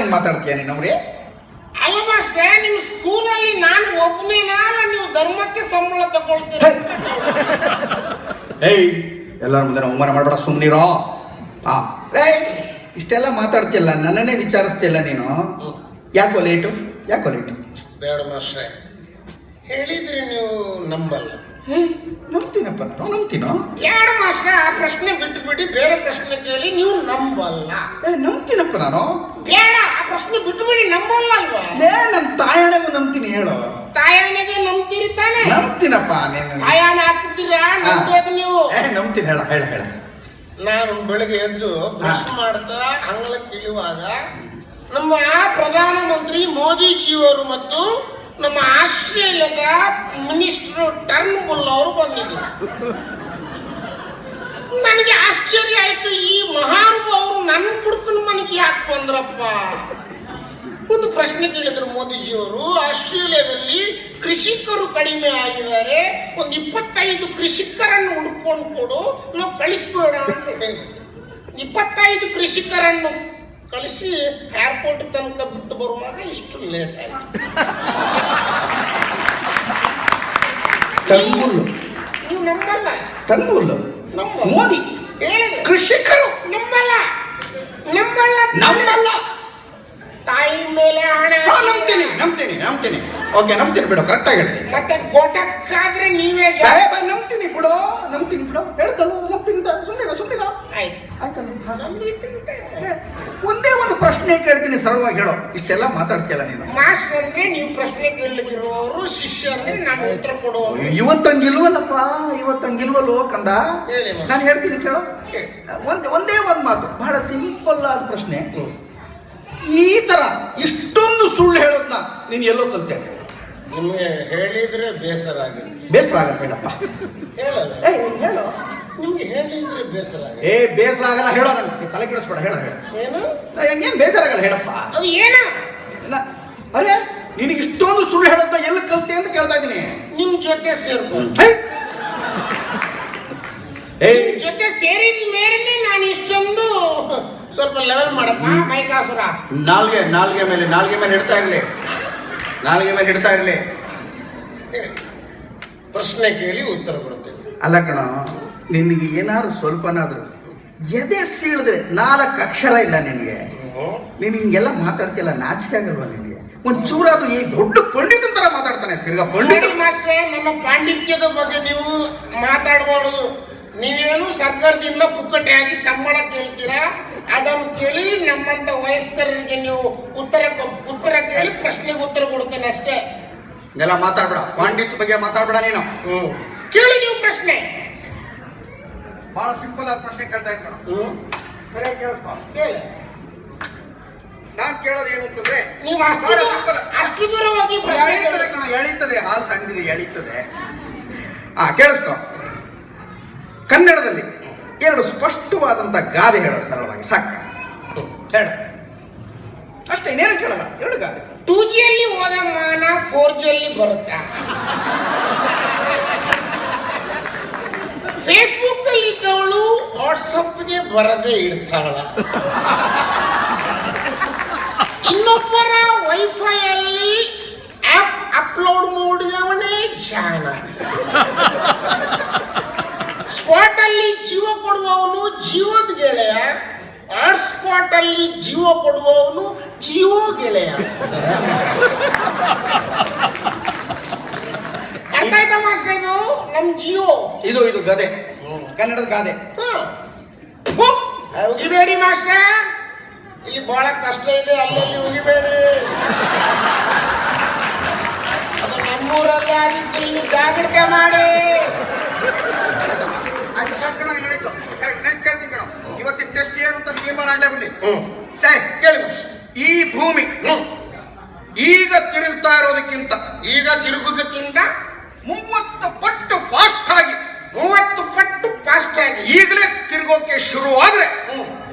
ಹಿಂಗ್ ಮಾತಾಡ್ತೀಯ ನೀನು ಅಲ್ಲ ಮಾಸ್ಟ್ರೆ ನಿಮ್ ಸ್ಕೂಲಲ್ಲಿ ನಾನು ಒಬ್ಬನೇನಾರ ನೀವು ಧರ್ಮಕ್ಕೆ ಸಂಬಳ ತಗೊಳ್ತೀರ. ಏಯ್ ಎಲ್ಲರ ಮುಂದೆ ಅವಮಾನ ಮಾಡಬೇಡ ಸುಮ್ಮನಿರೋ ಆ ಏಯ್ ಇಷ್ಟೆಲ್ಲ ಮಾತಾಡ್ತಿಲ್ಲ ನನ್ನನ್ನೇ ವಿಚಾರಿಸ್ತಿಲ್ಲ ನೀನು? ಯಾಕೋ ಲೇಟು? ಯಾಕೋ ಲೇಟು? ಬೇಡ ಮಾಸ್ಟ್ರೆ. ಹೇಳಿದ್ರಿ ನೀವು ನಂಬಲ್ಲ. ಏಯ್ ನಂಬ್ತೀನಪ್ಪ ನಾನು ನಂಬ್ತೀನೋ? ಎರಡು ಮಾಸ್ಕ ಆ ಪ್ರಶ್ನೆ ಬಿಟ್ಟು ಬಿಡಿ ಬೇರೆ ಪ್ರಶ್ನೆ ಕೇಳಿ ನೀವು ನಂಬಲ್ಲ. ಏ ನಂಬ್ತೀನಪ್ಪ ನಾನು? ಬೇಡ ಆ ಪ್ರಶ್ನೆ ಬಿಟ್ಟು ಬಿಡಿ ನಂಬಲ್ಲ ಅಲ್ವಾ? ಏ ನಮ್ಮ ತಾಯಣಗೂ ನಂಬ್ತೀನಿ ಹೇಳು. ತಾಯಣ್ಣಗೆ ನಂಬ್ತೀರಿ ತಾನೆ? ನಂಬ್ತೀನಪ್ಪ ನೀನು. ತಾಯಣ್ಣ ಹಾಕ್ತಿದ್ದೀರಾ ನಂಬೇಕು ನೀವು. ಏ ನಂಬ್ತೀನಿ ಹೇಳ ಹೇಳ ಹೇಳ. ನಾನು ಬೆಳಗ್ಗೆ ಎದ್ದು ಬ್ರಷ್ ಮಾಡ್ತಾ ಅಂಗಳಕ್ಕೆ ಇಳಿಯುವಾಗ ನಮ್ಮ ಪ್ರಧಾನಮಂತ್ರಿ ಮೋದಿಜಿಯವರು ಮತ್ತು ನಮ್ಮ ಆಸ್ಟ್ರೇಲಿಯಾದ ಮಿನಿಸ್ಟರ್ ಟರ್ನ್ ಬುಲ್ ಅವರು ಬಂದಿದ್ರು. ನನಗೆ ಆಶ್ಚರ್ಯ ಆಯ್ತು, ಈ ಮಹಾನುಭಾವರು ನನ್ನ ಕುಡ್ಕನ ಮನೆಗೆ ಯಾಕೆ ಬಂದ್ರಪ್ಪ? ಒಂದು ಪ್ರಶ್ನೆ ಕೇಳಿದ್ರು ಮೋದಿಜಿಯವರು, ಆಸ್ಟ್ರೇಲಿಯಾದಲ್ಲಿ ಕೃಷಿಕರು ಕಡಿಮೆ ಆಗಿದ್ದಾರೆ, ಒಂದು ಇಪ್ಪತ್ತೈದು ಕೃಷಿಕರನ್ನು ಹುಡ್ಕೊಂಡು ಕೊಡು, ನಾವು ಕಳಿಸ್ಬೇಡ ಇಪ್ಪತ್ತೈದು ಕೃಷಿಕರನ್ನು ಕಳಿಸಿ ಏರ್ಪೋರ್ಟ್ ತನಕ ಬಿಟ್ಟು ಬರುವಾಗ ಇಷ್ಟು ಲೇಟ್ ಆಯ್ತು. ನೀವು ನಂಬಲ್ಲ. ನಮ್ಮ ಮೋದಿ. ಕೃಷಿಕರು. ನಂಬಲ್ಲ. ನಂಬಲ್ಲ. ನಮ್ಮಲ್ಲ ತಾಯಿ ಮೇಲೆ ಹಣ. ನಂಬ್ತೀನಿ ನಂಬ್ತೀನಿ ನಂಬ್ತೀನಿ. ಓಕೆ ನಂಬ್ತೀನಿ ಬಿಡು ಕರೆಕ್ಟ್ ಆಗಿ ಮತ್ತೆ ಗೋಟಕ್ಕಾದ್ರೆ ನೀವೇ ನಂಬ್ತೀನಿ ಬಿಡು ನಂಬ್ತೀನಿ ಬಿಡು. ಹೇಳ್ತಲ್ಲ ನಂಬ್ತೀನಿ ಸುಮ್ಮನೆ ಆಯ್ತಲ್ಲ ಒಂದೇ ಒಂದು ಪ್ರಶ್ನೆ ಕೇಳ್ತೀನಿ ಸರಳವಾಗಿ ಹೇಳೋ. ಇಷ್ಟೆಲ್ಲ ಮಾತಾಡ್ತೀಯಲ್ಲ ನೀನು? ಮಾಸ್ಟರ್ ಅಂದ್ರೆ ನೀವು ಪ್ರಶ್ನೆ ಕೇಳಲಿಕ್ಕಿರುವವರು ಶಿಷ್ಯ ಅಂದ್ರೆ ನಾನು ಉತ್ತರ ಕೊಡುವ ಇವತ್ತಂಗಿಲ್ವಲ್ಲಪ್ಪ ಇವತ್ತಂಗಿಲ್ವಲ್ಲೋ ಕಂದ? ನಾನು ಹೇಳ್ತೀನಿ ಕೇಳೋ. ಒಂದ್ ಒಂದೇ ಒಂದು ಮಾತು ಬಹಳ ಸಿಂಪಲ್ ಆದ ಪ್ರಶ್ನೆ. ಈ ತರ ಇಷ್ಟೊಂದು ಸುಳ್ಳು ಹೇಳೋದ್ನ ನೀನು ಎಲ್ಲೋ ಕಲ್ತೆ? ನಿಮಗೆ ಹೇಳಿದ್ರೆ ಬೇಸರ ಆಗಿ ಬೇಸರ ಆಗಲ್ಲ ಬೇಡಪ್ಪ. ಹೇಳೋ ಏ ಹೇಳು. ನಿಮ್ಗೆ ಹೇಳಿದ್ರೆ ಬೇಸರ ಆಗುತ್ತೆ ಏ ಬೇಸರ ಆಗಲ್ಲ ಹೇಳೋ ನನಗೆ ತಲೆ ಕೆಡಿಸ್ಬೇಡ ಹೇಳ ಹೇಳ. ಏನು? ಹೆಂಗೇನು ಬೇಜಾರಾಗಲ್ಲ ಹೇಳಪ್ಪ. ಅದು ಏನ? ಇಲ್ಲ. ಅರೆ ನಿನಗೆ ಇಷ್ಟೊಂದು ಸುಳ್ಳು ಹೇಳುತ್ತ ಎಲ್ಲಿ ಕಲ್ತೆ ಅಂತ ಕೇಳ್ತಾ ಇದ್ದೀನಿ. ನಿಮ್ ಜೊತೆ ಸೇರ್ಕೊಂಡು ಹೇ! ಏ! ನಿಮ್ ಜೊತೆ ಸೇರಿದ ಮೇರೆನೆ ನಾನು ಇಷ್ಟೊಂದು ಸ್ವಲ್ಪ ಲೆವೆಲ್ ಮಾಡಪ್ಪ ಮೈಕಾಸುರ. ನಾಲ್ಗೆ ನಾಲ್ಗೆ ಮೇಲೆ ನಾಲ್ಗೆ ಮೇಲೆ ಇಡ್ತಾ ಇರಲಿ. ನಾಲ್ಗೆ ಮೇಲೆ ಇಡ್ತಾ ಇರಲಿ. ಪ್ರಶ್ನೆ ಕೇಳಿ ಉತ್ತರ ಕೊಡ್ತೇನೆ. ಅಲ್ಲ ಕಣ ನಿನಗೆ ಏನಾದ್ರು ಸ್ವಲ್ಪನಾದರೂ ಎದೆ ಸೀಳಿದ್ರೆ ನಾಲ್ಕು ಅಕ್ಷರ ಇಲ್ಲ ನಿನಗೆ. ನೀನು ಹಿಂಗೆಲ್ಲ ಮಾತಾಡ್ತಿಲ್ಲ ನಾಚಿಕೆ ಆಗಲ್ವಾ ನಿನಗೆ? ಒಂದ್ ಚೂರಾದ್ರೂ ಈ ದೊಡ್ಡ ಪಂಡಿತನ ತರ ಮಾತಾಡ್ತಾನೆ ತಿರ್ಗಾ ಪಂಡಿತ. ಮಾಸ್ಟ್ರೆ ನಮ್ಮ ಪಾಂಡಿತ್ಯದ ಬಗ್ಗೆ ನೀವು ಮಾತಾಡಬಾರದು. ನೀವೇನು ಸರ್ಕಾರದಿಂದ ಪುಕ್ಕಟೆಯಾಗಿ ಸಂಬಳ ಕೇಳ್ತೀರಾ? ಅದನ್ನು ಕೇಳಿ ನಮ್ಮಂತ ವಯಸ್ಕರಿಗೆ ನೀವು ಉತ್ತರ ಉತ್ತರ ಕೇಳಿ ಪ್ರಶ್ನೆಗೆ ಉತ್ತರ ಕೊಡ್ತೇನೆ ಅಷ್ಟೇ. ಎಲ್ಲ ಮಾತಾಡ್ಬೇಡ ಪಾಂಡಿತ್ಯ ಬಗ್ಗೆ ಮಾತಾಡ್ಬೇಡ ನೀನು. ಕೇಳಿ ನೀವು ಪ್ರಶ್ನೆ. ಬಹಳ ಸಿಂಪಲ್ ಆದ ಪ್ರಶ್ನೆ ಕೇಳ್ತಾ ಇದ್ದ ಸರಿಯಾಗಿ ಕೇಳಿಸ್ಕೊ. ಕೇಳಿ. ನಾನ್ ಕೇಳೋದು ಏನು ಅಂತಂದ್ರೆ ನೀವು ಬಹಳ simple. ಅಷ್ಟು ದೂರ ಹೋಗಿ ಎಳೀತದೆ. ಕಣ ಎಳೀತದೆ ಹಾಲು ಸಣ್ಣದಿದೆ ಎಳೀತದೆ. ಆ ಕೇಳಿಸ್ಕೊ. ಕನ್ನಡದಲ್ಲಿ ಎರಡು ಸ್ಪಷ್ಟವಾದಂತ ಗಾದೆ ಹೇಳೋದು ಸರಳವಾಗಿ ಸಾಕು. ಹೇಳು. ಅಷ್ಟೇ ಇನ್ನೇನು ಕೇಳಲ್ಲ ಎರಡು ಗಾದೆ. ಟೂ ಜಿಯಲ್ಲಿ ಹೋದ ಮಾನ ಫೋರ್ ಜಿಯಲ್ಲಿ ಬರುತ್ತಾ? ಫೇಸ್ಬುಕ್ ಅಲ್ಲಿ ಇದ್ದವಳು ವಾಟ್ಸಪ್ಗೆ ಬರದೇ ಇರ್ತಾಳ. ಇನ್ನೊಬ್ಬರ ವೈಫೈ ಅಲ್ಲಿ ಆಪ್ ಅಪ್ಲೋಡ್ ಮಾಡಿದವನೇ ಜಾನ ಸ್ಪಾಟ್ ಅಲ್ಲಿ ಜೀವ ಕೊಡುವವನು ಜೀವದ ಗೆಳೆಯ ಹಾಟ್ ಸ್ಪಾಟ್ ಅಲ್ಲಿ ಜೀವ ಕೊಡುವವನು ಜೀವೋ ಗೆಳೆಯ. ಅರ್ಥ ಆಯ್ತಾ ಮಾಸ್ಟರ್ ಇದು ನಮ್ ಜಿಯೋ. ಇದು ಇದು ಗದೆ. ಕನ್ನಡದ ಗಾದೆ. ಉಗಿಬೇಡಿ ಮಾಸ್ಟ್ರ. ಇಲ್ಲಿ ಬಹಳ ಕಷ್ಟ ಇದೆ ಅಲ್ಲಲ್ಲಿ ಉಗಿಬೇಡಿ ಅದು ನಮ್ಮೂರಲ್ಲಿ ಆಗಿದ್ದು ಇಲ್ಲಿ ಜಾಗ್ರತೆ ಮಾಡಿ. ಆಯ್ತು ಕರೆಕ್ಟ್ ಕಣ ನಡೀತು. ಕರೆಕ್ಟ್ ನೆಕ್ಸ್ಟ್ ಕೇಳ್ತೀನಿ ಕಣ. ಇವತ್ತಿನ ಟೆಸ್ಟ್ ಏನು ಅಂತ ತೀರ್ಮಾನ ಆಗ್ಲೇ ಬಿಡ್ಲಿ. ಏ, ಕೇಳಿ ಈ ಭೂಮಿ ಈಗ ತಿರುಗ್ತಾ ಇರೋದಕ್ಕಿಂತ ಈಗ ತಿರುಗುವುದಕ್ಕಿಂತ ಮೂವತ್ತು ಪಟ್ಟು ಫಾಸ್ಟ್ ಆಗಿ ಮೂವತ್ತು ಪಟ್ಟು ಫಾಸ್ಟ್ ಆಗಿ ಈಗಲೇ ತಿರುಗೋಕೆ ಶುರು ಆದ್ರೆ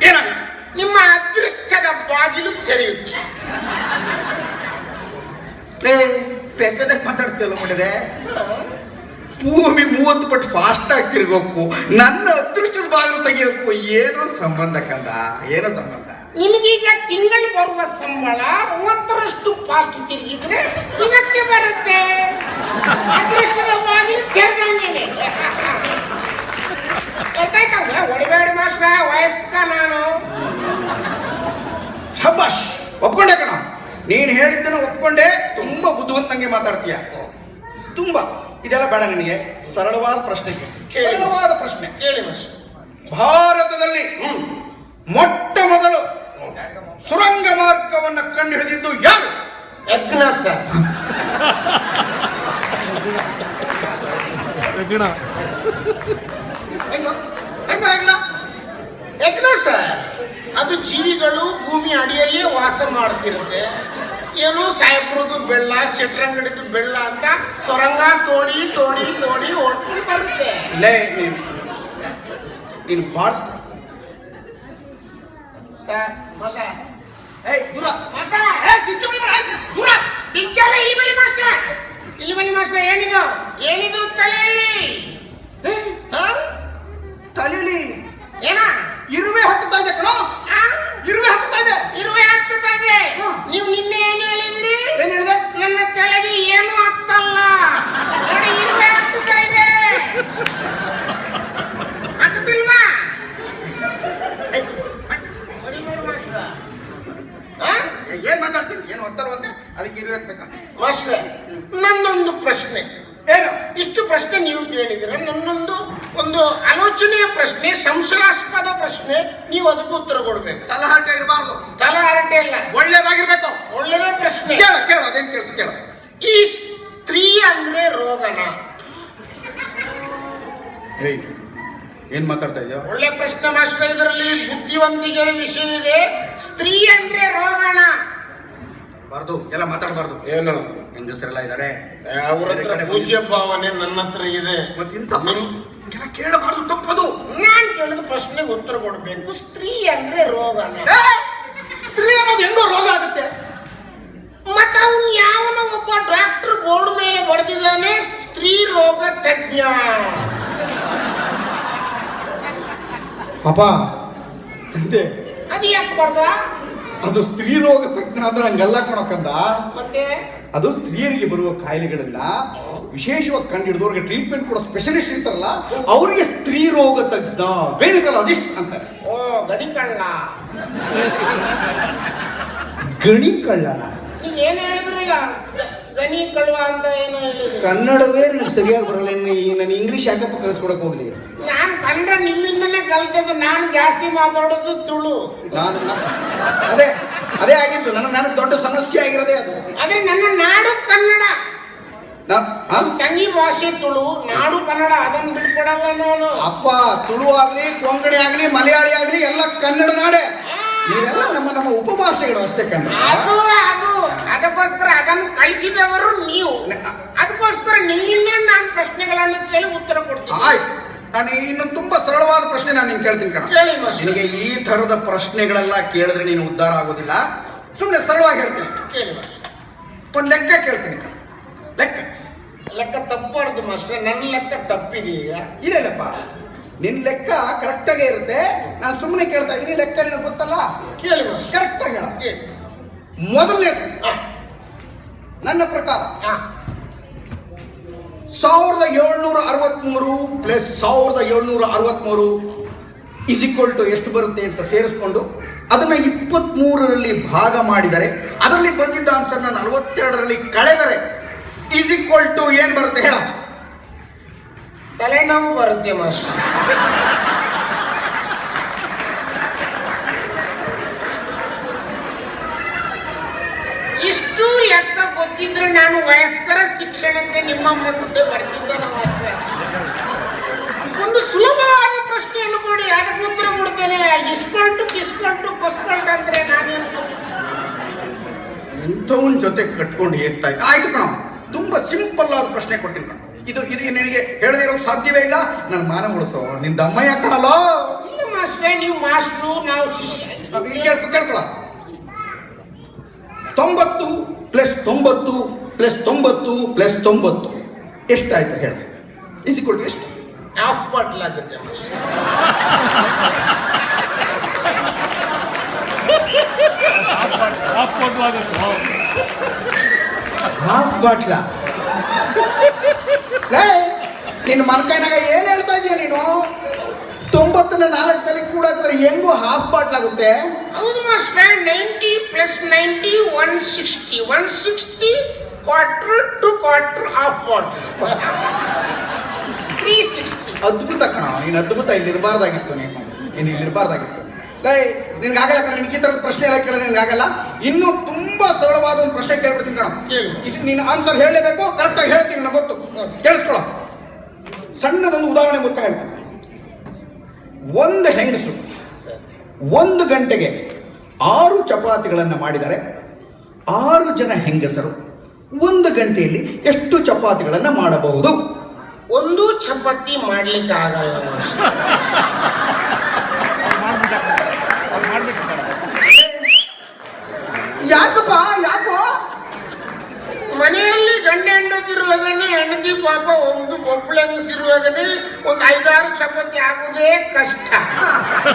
ಏನಾಗುತ್ತೆ? ನಿಮ್ಮ ಅದೃಷ್ಟದ ಬಾಗಿಲು ತೆರೆಯುತ್ತೆ. ಏ ಪೆದ್ದದಾಗ ಮಾತಾಡ್ತೀವಲ್ಲ ಮಾಡಿದೆ ಭೂಮಿ ಮೂವತ್ತು ಪಟ್ಟು ಫಾಸ್ಟ್ ಆಗಿ ತಿರುಗೋಕು ನನ್ನ ಅದೃಷ್ಟದ ಬಾಗಿಲು ತೆಗಿಯೋಕು ಏನೋ ಸಂಬಂಧ ಕಂದ? ಏನೋ ಸಂಬಂಧ. ನಿಮಗೀಗ ತಿಂಗಳು ಬರುವ ಸಂಬಳ ಮೂವತ್ತರಷ್ಟು ಫಾಸ್ಟ್ ತಿರುಗಿದ್ರೆ ಇವತ್ತೇ ಬರುತ್ತೆ. ಅದೃಷ್ಟದ ಬಾಗಿಲು ತೆರೆದಂಗೆ ಗೊತ್ತಾಯ್ತಲ್ವ ಹೊಡಿಬೇಡ ಮಾಸ್ಟ್ರ ವಯಸ್ಕ ನಾನು. ಶಬ್ಬಾಶ್ ಒಪ್ಕೊಂಡೆ ಕಣ. ನೀನು ಹೇಳಿದ್ದನ್ನು ಒಪ್ಕೊಂಡೆ ತುಂಬಾ ಬುದ್ಧಿವಂತಂಗೆ ಮಾತಾಡ್ತೀಯ. ತುಂಬಾ. ಇದೆಲ್ಲ ಬೇಡ ನಿನಗೆ. ಸರಳವಾದ ಪ್ರಶ್ನೆ. ಸರಳವಾದ ಪ್ರಶ್ನೆ. ಕೇಳಿ ಭಾರತದಲ್ಲಿ ಮೊಟ್ಟ ಮೊದಲು ಸುರಂಗ ಮಾರ್ಗವನ್ನು ಕಂಡು ಹಿಡಿದಿದ್ದು ಯಾರು? ಯಜ್ಞ ಸರ್. ಹೆಗ್ಗಣ ಹೆಂಗೋ? ಹೆಂಗೋ ಹೆಂಗೋ? ಯಜ್ಞ ಸರ್ ಅದು ಜೀವಿಗಳು ಭೂಮಿ ಅಡಿಯಲ್ಲಿ ವಾಸ ಮಾಡ್ತಿರುತ್ತೆ. ಏನೋ ಸಾಯಬ್ರದ್ದು ಬೆಳ್ಳ ಶೆಟ್ರಂಗಡಿದು ಬೆಳ್ಳ ಅಂತ ಸೊರಂಗ ತೋಡಿ ತೋಡಿ ತೋಡಿ ಓಡ್ಕೊಂಡು ಬರುತ್ತೆ. ಲೇ ನೀನು ನೀನು ಭಾರತ ಏನಿದು? ಏನಿದು ತಲೆಯಲ್ಲಿ? ತಲೆಯಲ್ಲಿ ಏನ? ಇರುವೆ ಹತ್ತುತ್ತಾ ಇದೆ ಕಣೋ. ಆ? ಇರುವೆ ಹತ್ತುತ್ತಾ ಇದೆ. ಇರುವೆ ಆಗ್ತದೆ ಹಾ. ನೀವು ನಿನ್ನೆ ಏನು ಹೇಳಿದ್ರಿ? ಏನು ಹೇಳಿದೆ? ನನ್ನ ತಲೆಗೆ ಏನು ಹತ್ತಲ್ಲ. ನೋಡಿ ಇರುವೆ ಹತ್ತುತ್ತಾ ಇದೆ ಹತ್ತುತ್ತಿಲ್ವಾ ಏ, ಹೊಡಿಬೇಡಿ ಮಾಸ್ಟ್ರ. ಆ? ಏನ್ ಮಾತಾಡ್ತೀನಿ? ಏನು ಒತ್ತಲ್ವಂತೆ ಅದಕ್ಕೆ ಇರುವೆ ಮಾಸ್ಟರ್ ನನ್ನೊಂದು ಪ್ರಶ್ನೆ. ಏನು? ಇಷ್ಟು ಪ್ರಶ್ನೆ ನೀವು ಕೇಳಿದ್ರೆ ನನ್ನೊಂದು ಒಂದು ಆಲೋಚನೆಯ ಪ್ರಶ್ನೆ ಸಂಶಯಾಸ್ಪದ ಪ್ರಶ್ನೆ. ನೀವು ಅದಕ್ಕೆ ಉತ್ತರ ಕೊಡ್ಬೇಕು. ತಲಹಾಟ ಇರಬಾರ್ದು. ತಲಹರಟೆ ಇಲ್ಲ. ಒಳ್ಳೇದಾಗಿರ್ಬೇಕು. ಒಳ್ಳೆದೇ ಪ್ರಶ್ನೆ. ಕೇಳ ಕೇಳ ಅದೇನು ಕೇಳ ಕೇಳ. ಈ ಸ್ತ್ರೀ ಅಂದ್ರೆ ರೋಗನ? ಏಯ್ ಏನ್ ಮಾತಾಡ್ತಾ ಇದೆಯಾ? ಒಳ್ಳೆ ಪ್ರಶ್ನೆ ಮಾಸ್ಟರ್ ಇದರಲ್ಲಿ ಬುದ್ಧಿವಂತಿಕೆ ವಿಷಯ ಇದೆ. ಸ್ತ್ರೀ ಅಂದ್ರೆ ರೋಗಣ. ಬಾರ್ದು ಎಲ್ಲ ಮಾತಾಡಬಾರ್ದು. ಏನು? ಹೆಂಗಸರೆಲ್ಲ ಇದಾರೆ. ಅವ್ರ ಹತ್ರ ಪೂಜ್ಯ ಭಾವನೆ ನನ್ನ ಹತ್ರ ಇದೆ. ಮತ್ತೆ ಇಂಥ ಎಲ್ಲ ಕೇಳಬಾರ್ದು ತಪ್ಪದು. ನಾನ್ ಕೇಳಿದ ಪ್ರಶ್ನೆಗೆ ಉತ್ತರ ಕೊಡ್ಬೇಕು. ಸ್ತ್ರೀ ಅಂದ್ರೆ ರೋಗಣ. ಸ್ತ್ರೀ ಅನ್ನೋದು ಹೆಂಗೋ ರೋಗ ಆಗುತ್ತೆ. ಮತ್ತ ಅವನು ಯಾವನ ಒಬ್ಬ ಡಾಕ್ಟರ್ ಬೋರ್ಡ್ ಮೇಲೆ ಬರೆದಿದ್ದಾನೆ ಸ್ತ್ರೀ ರೋಗ ತಜ್ಞ ಪಾಪ ತಂದೆ. ಅದು ಯಾಕೆ ಬರ್ದ ಅದು ಸ್ತ್ರೀ ರೋಗ ತಜ್ಞ ಅಂದ್ರೆ ಹಂಗೆಲ್ಲ ಕಣಕ್ಕಂದ. ಮತ್ತೆ? ಅದು ಸ್ತ್ರೀಯರಿಗೆ ಬರುವ ಕಾಯಿಲೆಗಳನ್ನ ವಿಶೇಷವಾಗಿ ಕಂಡು ಹಿಡಿದವ್ರಿಗೆ ಟ್ರೀಟ್ಮೆಂಟ್ ಕೊಡೋ ಸ್ಪೆಷಲಿಸ್ಟ್ ಇರ್ತಾರಲ್ಲ ಅವರಿಗೆ ಸ್ತ್ರೀ ರೋಗ ತಜ್ಞ ಗೈನಕಾಲಜಿಸ್ಟ್ ಅಂತಾರೆ ಓ ಗಣಿ ಕಳ್ಳನ ನೀವ್ ಏನ್ ಹೇಳಿದ್ರು ಈಗ? ಗಣಿ ಕಳುವ ಅಂತ ಏನು ಹೇಳಿದ್ರು. ಕನ್ನಡವೇ ನನಗೆ ಸರಿಯಾಗಿ ಬರಲ್ಲ. ಇನ್ನು ಈ ನಾನು ಇಂಗ್ಲಿಷ್ ಯಾಕಪ್ಪ ಕಲಿಸ್ಕೊಡಕ್ ಹೋಗ್ಲಿ? ನಾನು ಕನ್ನಡ ನಿಮ್ಮಿಂದನೇ ಕಲ್ತದ್ದು. ನಾನು ಜಾಸ್ತಿ ಮಾತಾಡೋದು ತುಳು. ನಾನು ಅದೇ ಅದೇ ಆಗಿತ್ತು ನನ್ನ ನನಗೆ ದೊಡ್ಡ ಸಮಸ್ಯೆ ಆಗಿರೋದೇ ಅದು. ಆದ್ರೆ ನನ್ನ ನಾಡು ಕನ್ನಡ. ನಾ- ಆ? ನನ್ ತಂಗಿ ಭಾಷೆ ತುಳು ನಾಡು ಕನ್ನಡ ಅದನ್ನ ಬಿಟ್ಕೊಡಲ್ಲ ನಾನು. ಅಪ್ಪ ತುಳು ಆಗ್ಲಿ ಕೊಂಕಣಿ ಆಗ್ಲಿ ಮಲಯಾಳಿ ಆಗ್ಲಿ ಎಲ್ಲ ಕನ್ನಡ ನಾಡೆ. ನೀವೆಲ್ಲ ನಮ್ಮ ನಮ್ಮ ಉಪಭಾಷೆಗಳು ಅಷ್ಟೇ ಅದು ಅದು ಅದಕ್ಕೋಸ್ಕರ ಅದನ್ನು ಕಳಿಸಿದವರು ನೀವು. ಅದಕ್ಕೋಸ್ಕರ ನಿಮ್ಮಿಂದ ನಾನು ಪ್ರಶ್ನೆಗಳನ್ನು ಕೇಳಿ ಉತ್ತರ ಕೊಡ್ತೀನಿ. ಆಯ್ತು. ನಾನು ಇನ್ನೊಂದು ತುಂಬಾ ಸರಳವಾದ ಪ್ರಶ್ನೆ ನಾನು ನಿಮ್ಗೆ ಕೇಳ್ತೀನಿ ಕಣ. ನಿನಗೆ ಈ ತರದ ಪ್ರಶ್ನೆಗಳೆಲ್ಲ ಕೇಳಿದ್ರೆ ನೀನು ಉದ್ಧಾರ ಆಗೋದಿಲ್ಲ. ಸುಮ್ಮನೆ ಸರಳವಾಗಿ ಹೇಳ್ತೀನಿ. ಒಂದು ಲೆಕ್ಕ ಕೇಳ್ತೀನಿ ಕಣ. ಲೆಕ್ಕ. ಲೆಕ್ಕ ತಪ್ಪಾರ್ದು ಮಾಸ್ಟರ್. ನನ್ನ ಲೆಕ್ಕ ತಪ್ಪಿದೆಯಾ? ಇಲ್ಲ ಇಲ್ಲಪ್ಪ. ನಿನ್ ಲೆಕ್ಕ ಕರೆಕ್ಟಾಗೇ ಇರುತ್ತೆ. ನಾನು ಸುಮ್ಮನೆ ಕೇಳ್ತಾ ಇದ್ದೀನಿ ಲೆಕ್ಕ ನಿನಗೆ ಗೊತ್ತಲ್ಲ? ಕೇಳಿ ಕರೆಕ್ಟ್ ಕರೆಕ್ಟಾಗಿ ಹೇಳ. ಕೇಳಿ ಮೊದಲನೇದು. ನನ್ನ ಪ್ರಕಾರ. ಸಾವಿರದ ಏಳ್ನೂರ ಅರವತ್ಮೂರು ಪ್ಲಸ್ ಸಾವಿರದ ಏಳ್ನೂರ ಅರವತ್ಮೂರು ಇಸ್ ಈಕ್ವಲ್ ಟು ಎಷ್ಟು ಬರುತ್ತೆ ಅಂತ ಸೇರಿಸ್ಕೊಂಡು ಅದನ್ನ ಇಪ್ಪತ್ಮೂರರಲ್ಲಿ ಭಾಗ ಮಾಡಿದರೆ ಅದರಲ್ಲಿ ಬಂದಿದ್ದ ಆನ್ಸರ್ನ ನಲವತ್ತೆರಡರಲ್ಲಿ ಕಳೆದರೆ ಇಸ್ ಈಕ್ವಲ್ ಟು ಏನ್ ಬರುತ್ತೆ ಹೇಳ. ತಲೆನೋವು ಬರುತ್ತೆ ಮಾಸ್ಟರ್. ಇಷ್ಟು ಲೆಕ್ಕ ಗೊತ್ತಿದ್ರೆ ನಾನು ವಯಸ್ಕರ ಶಿಕ್ಷಣಕ್ಕೆ ನಿಮ್ಮ ಮುಂದೆ ಬರ್ತಿದ್ದೆ ನಾವು ಒಂದು ಸುಲಭವಾದ ಪ್ರಶ್ನೆಯನ್ನು ಕೊಡಿ, ಅದಕ್ಕೆ ಉತ್ತರ ಕೊಡ್ತೇನೆ. ಇಸ್ಕೊಂಡು ಕಿಸ್ಕೊಂಡು ಕೊಸ್ಕೊಂಡು ಅಂದ್ರೆ ನಾನೇನು ಎಂಥವನ್ ಜೊತೆ ಕಟ್ಕೊಂಡು ಇದ್ದ? ಆಯ್ತು ಕಣ. ತುಂಬಾ ಸಿಂಪಲ್ ಆದ ಪ್ರಶ್ನೆ ಕೊಡ್ತೀನಿ ಕಣ. ಇದು ಇದು ನಿನಗೆ ಹೇಳದೇ ಇರೋ ಸಾಧ್ಯವೇ ಇಲ್ಲ? ನನ್ನ ಮಾನ ಉಳಿಸೋ ನಿನ್ ದಮ್ಮ ಕಣಲೋ ಇಲ್ಲ ಮಾಸ್ಟ್ರೆ ನೀವು ಮಾಸ್ಟ್ರು ನಾವು ಶಿಷ್ಯ. ಕೇಳ್ಕೊಳ. ತೊಂಬತ್ತು ಪ್ಲಸ್ ತೊಂಬತ್ತು ಪ್ಲಸ್ ತೊಂಬತ್ತು ಪ್ಲಸ್ ತೊಂಬತ್ತು. ಎಷ್ಟಾಯ್ತು ಹೇಳ. ಇಸ್ ಈಕ್ವಲ್ ಟು ಎಷ್ಟು? ಆಫ್ ಬಾಟ್ಲ್ ಆಗುತ್ತೆ ಮಾಸ್ಟ್ರೆ. ಹಾಫ್ ಬಾಟ್ಲ್ ಆಗುತ್ತೆ ಹಾಫ್ ಬಾಟ್ಲ ಲೇ ನಿನ್ನ ಮನ್ಕೈನಾಗ ಏನ್ ಹೇಳ್ತಾ ಇದೀಯ ನೀನು? ತೊಂಬತ್ತನ ನಾಲ್ಕು ಸಲ ಕೂಡ ಹೆಂಗು ಹಾಫ್ ಬಾಟ್ಲ್ ಆಗುತ್ತೆ. ಹೌದು master ninety plus ninety one sixty one sixty quarter to quarter half bottle three sixty ಅದ್ಭುತ ಕಣ ನೀನು ಅದ್ಭುತ ಇಲ್ಲಿರಬಾರ್ದಾಗಿತ್ತು ನೀನು. ನೀನು ಇಲ್ಲಿ ಇರಬಾರ್ದಾಗಿತ್ತು ಲೇ ನಿನ್ಗಾಗಲ್ಲ ಕಣ ನಿನಗೆ ಈ ಥರದ ಪ್ರಶ್ನೆ ಎಲ್ಲ ಕೇಳಿದ್ರೆ ನಿನಗಾಗಲ್ಲ. ಇನ್ನೂ ತುಂಬಾ ಸರಳವಾದ ಒಂದು ಪ್ರಶ್ನೆ ಕೇಳ್ಬಿಡ್ತೀನಿ ಕಣ. ಕೇಳು. ಇದು ನೀನು ಆನ್ಸರ್ ಹೇಳಲೇಬೇಕು ಕರೆಕ್ಟಾಗಿ ಹೇಳ್ತೀನಿ ನನಗೆ ಗೊತ್ತು. ಕೇಳಿಸ್ಕೊಳ್ಳೋ? ಸಣ್ಣದೊಂದು ಉದಾಹರಣೆ ಮೂಲಕ ಹೇಳ್ತೀನಿ. ಒಂದು ಹೆಂಗಸು ಒಂದು ಗಂಟೆಗೆ ಆರು ಚಪಾತಿಗಳನ್ನು ಮಾಡಿದರೆ ಆರು ಜನ ಹೆಂಗಸರು ಒಂದು ಗಂಟೆಯಲ್ಲಿ ಎಷ್ಟು ಚಪಾತಿಗಳನ್ನು ಮಾಡಬಹುದು? ಒಂದು ಚಪಾತಿ ಮಾಡ್ಲಿಕ್ಕೆ ಆಗಲ್ಲ ಯಾಕಪ್ಪ, ಯಾಕೋ? ಮನೆಯಲ್ಲಿ ಗಂಡ ಹೆಂಡತಿರುವಾಗನೇ ಹೆಂಡತಿ ಪಾಪ ಒಂದು ಒಬ್ಬಳು ಹೆಂಗಸಿರುವಾಗನೇ ಒಂದು ಐದಾರು ಚಪಾತಿ ಆಗೋದೇ ಕಷ್ಟ.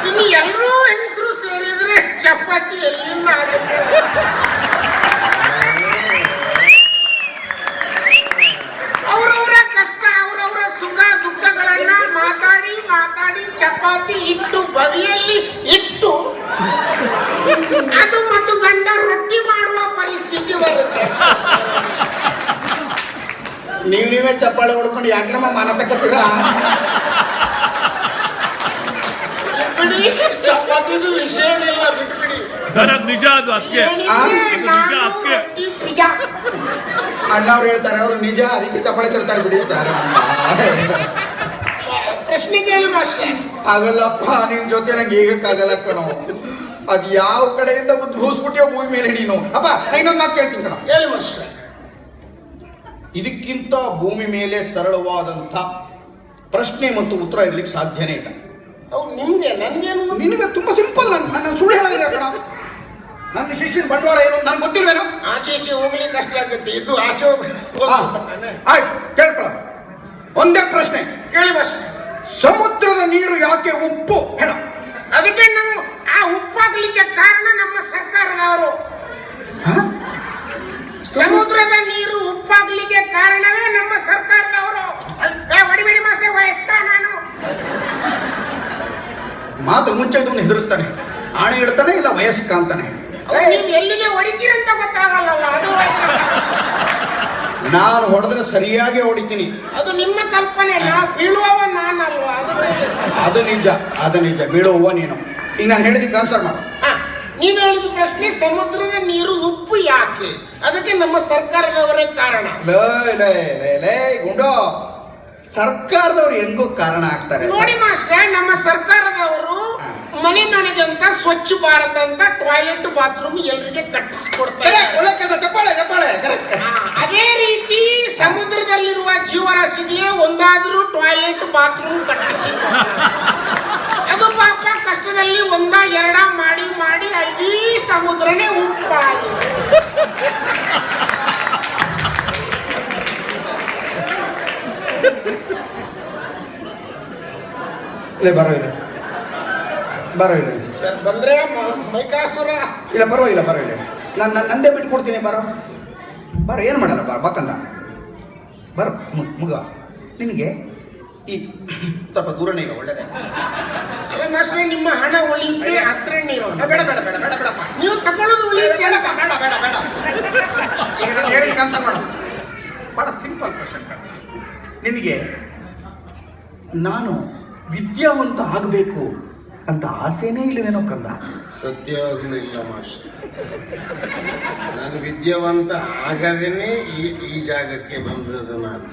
ಇನ್ನು ಎಲ್ಲರೂ ಹೆಂಗಸರು ಸೇರಿದ್ರೆ ಚಪಾತಿ ಎಲ್ಲಿಂದ ಆಗುತ್ತೆ? ಅವರವರ ಕಷ್ಟ, ಅವರವರ ಸುಖ, ದುಃಖಗಳನ್ನ ಮಾತಾಡಿ ಮಾತಾಡಿ, ಚಪಾತಿ ಇಟ್ಟು ಬದಿಯಲ್ಲಿ ಇಟ್ಟು ಅದು ಮತ್ತು ಗಂಡ ರೊಟ್ಟಿ ಮಾಡುವ ಪರಿಸ್ಥಿತಿ ಬರುತ್ತೆ. ನೀವು ನೀವೇ ಚಪ್ಪಾಳೆ ಹೊಡ್ಕೊಂಡು ಯಾಕ್ರಮ ಮಾನ ತಕ್ಕತ್ತೀರ? ಚಪಾತಿದು ವಿಷಯನಿಲ್ಲ ಬಿಟ್ಬಿಡಿ. ಸರ್ ಅದು ನಿಜ ಅದು ಅದಕ್ಕೆ ಆ, ನಿಜ ಅಣ್ಣವ್ರು ಹೇಳ್ತಾರೆ ಅವರು ನಿಜ ಅದಕ್ಕೆ ಚಪ್ಪಾಳೆ ತಿರ್ತಾರೆ ಬಿಡಿ ಸರ್ ಪ್ರಶ್ನೆ ಕೇಳಿ ಮಾಸ್ಟರ್ ಆಗಲ್ಲಪ್ಪ ನಿನ್ ಜೊತೆ ನಂಗೆ ಹೇಗಕ್ಕಾಗಲ್ಲ ಕಣೋ. ಅದ್ ಯಾವ ಕಡೆಯಿಂದ ಉದ್ಭವಿಸ್ಬಿಟ್ಟಿಯೋ ಭೂಮಿ ಮೇಲೆ ನೀನು ಅಪ್ಪ ಇನ್ನೊಂದು ಮಾತು ಕೇಳ್ತೀನಿ ಕಣ. ಹೇಳಿ ವರ್ಷ ಇದಕ್ಕಿಂತ ಭೂಮಿ ಮೇಲೆ ಸರಳವಾದಂಥ ಪ್ರಶ್ನೆ ಮತ್ತು ಉತ್ತರ ಇರ್ಲಿಕ್ಕೆ ಸಾಧ್ಯನೇ ಇಲ್ಲ. ಅವು ನಿಮ್ಗೆ ನನ್ಗೇನು? ನಿನಗೆ ತುಂಬಾ ಸಿಂಪಲ್ ನನ್ನ ನನ್ನ ಸುಳ್ಳು ಹೇಳಿದ್ರೆ ಕಣ. ನನ್ನ ಶಿಷ್ಯನ ಬಂಡವಾಳ ಏನು ನನ್ಗೆ ಗೊತ್ತಿಲ್ವೇನೋ? ಆಚೆ ಈಚೆ ಹೋಗ್ಲಿಕ್ಕೆ ಕಷ್ಟ ಆಗುತ್ತೆ. ಇದು ಆಚೆ ಹೋಗಿ ಹಾ, ಆಯ್ತು ಕೇಳ್ಕೊಳ ಒಂದೇ ಪ್ರಶ್ನೆ. ಕೇಳಿ ಮಾಸ್ಟರ್. ಸಮುದ್ರದ ನೀರು ಯಾಕೆ ಉಪ್ಪು? ಹೇಳ. ಅದಕ್ಕೆ ನಾವು ಆ ಉಪ್ಪಾಗ್ಲಿಕ್ಕೆ ಕಾರಣ ನಮ್ಮ ಸರ್ಕಾರದವರು. ಸಮುದ್ರದ ನೀರು ಉಪ್ಪಾಗ್ಲಿಕ್ಕೆ ಕಾರಣವೇ ನಮ್ಮ ಸರ್ಕಾರದವರು. ಹೊಡಿಬೇಡಿ ಮಾಸ್ಟರ್ ವಯಸ್ಕ ನಾನು. ಮಾತು ಮುಂಚೆ ಇದನ್ನು ಹೆದರಿಸ್ತಾನೆ. ಆಣೆ ಇಡ್ತಾನೆ ಇಲ್ಲ ವಯಸ್ಕ ಅಂತಾನೆ. ನೀವು ಎಲ್ಲಿಗೆ ಹೊಡಿತೀರಂತ ಗೊತ್ತಾಗಲ್ಲಲ್ಲ ಅದು. ನಾನು ಹೊಡೆದ್ರೆ ಸರಿಯಾಗಿ ಹೊಡಿತೀನಿ. ಅದು ನಿಮ್ಮ ಕಲ್ಪನೆ ಬೀಳುವವ ನಾನಲ್ವಾ? ಅದು ಅದು ನಿಜ ಅದು ನಿಜ. ಬೀಳುವ ನೀನು. ಈಗ ನಾನು ಹೇಳಿದ್ದಕ್ಕೆ ಆನ್ಸರ್ ಮಾಡು. ನೀವು ಹೇಳಿದ ಪ್ರಶ್ನೆ ಸಮುದ್ರದ ನೀರು ಉಪ್ಪು ಯಾಕೆ? ಅದಕ್ಕೆ ನಮ್ಮ ಸರ್ಕಾರದವರೇ ಕಾರಣ. ಲೇ ಲೇ ಲೇ ಲೇ ಗುಂಡೋ. ಸರ್ಕಾರದವ್ರು ಹೆಂಗೋ ಕಾರಣ ಆಗ್ತಾರೆ ನೋಡಿ ಮಾಸ್ಟರ್ ನಮ್ಮ ಸರ್ಕಾರದವರು ಮನೆ ಮನೆಗೆ ಅಂತ ಸ್ವಚ್ಛ ಭಾರತ ಅಂತ ಟಾಯ್ಲೆಟ್ ಬಾತ್ರೂಮ್ ಎಲ್ರಿಗೆ ಕಟ್ಟಿಸ್ಕೊಡ್ತಾರೆ. ಅದೇ ರೀತಿ ಸಮುದ್ರದಲ್ಲಿರುವ ಜೀವರಾಶಿಗೆ ಒಂದಾದ್ರೂ ಟಾಯ್ಲೆಟ್ ಬಾತ್ರೂಮ್ ಕಟ್ಟಿಸಿ ಅದು ಪಾಪ ಕಷ್ಟದಲ್ಲಿ ಒಂದ ಎರಡ ಮಾಡಿ ಮಾಡಿ ಅಲ್ಲಿ ಸಮುದ್ರನೇ ಉಪ್ಪಾಗಿದೆ ಇಲ್ಲ ಬರೋ ಇಲ್ಲ. ಬರೋ ಇಲ್ಲ. ಸರ್ ಬಂದ್ರೆ ಮೈಕಾಸುರ. ಇಲ್ಲ ಪರವಾಗಿಲ್ಲ ಪರವಾಗಿಲ್ಲ ನಾನು ನಾನು ನಂದೇ ಬಿಟ್ಟು ಕೊಡ್ತೀನಿ ಬರೋ. ಬರೋ ಏನು ಮಾಡಲ್ಲ ಬಾ ಬಕ್ಕಂದ ಬರೋ ಮುಗ ನಿನಗೆ ಈ ಸ್ವಲ್ಪ ದೂರನೇ ಇರೋ ಒಳ್ಳೆಯದೇ ಅಲ್ಲ ಮಾಸ್ಟ್ರೆ ನಿಮ್ಮ ಹಣ ಉಳಿಯುತ್ತೆ ಹತ್ರ ಇರೋ. ಬೇಡ ಬೇಡ ಬೇಡ ಬೇಡ ಬೇಡಪ್ಪ ನೀವು ತಗೊಳ್ಳೋದು ಉಳಿಯುತ್ತೆ ಬೇಡ. ಬೇಡ ಬೇಡ ಬೇಡ. ಈಗ ನಾನು ಹೇಳಿದ ಕ್ಯಾನ್ಸಲ್ ಮಾಡು. ಬಹಳ ಸಿಂಪಲ್ ಕ್ವಶನ್ ನಿನಗೆ ನಾನು ವಿದ್ಯಾವಂತ ಆಗಬೇಕು ಅಂತ ಆಸೆನೇ ಇಲ್ಲವೇನೋ ಕಂದ? ಸತ್ಯ ಇಲ್ಲ ಮಾಸ್ಟರ್. ನಾನು ವಿದ್ಯಾವಂತ ಆಗದೇನೆ ಈ ಈ ಜಾಗಕ್ಕೆ ಬಂದದ್ದು ನಾನು.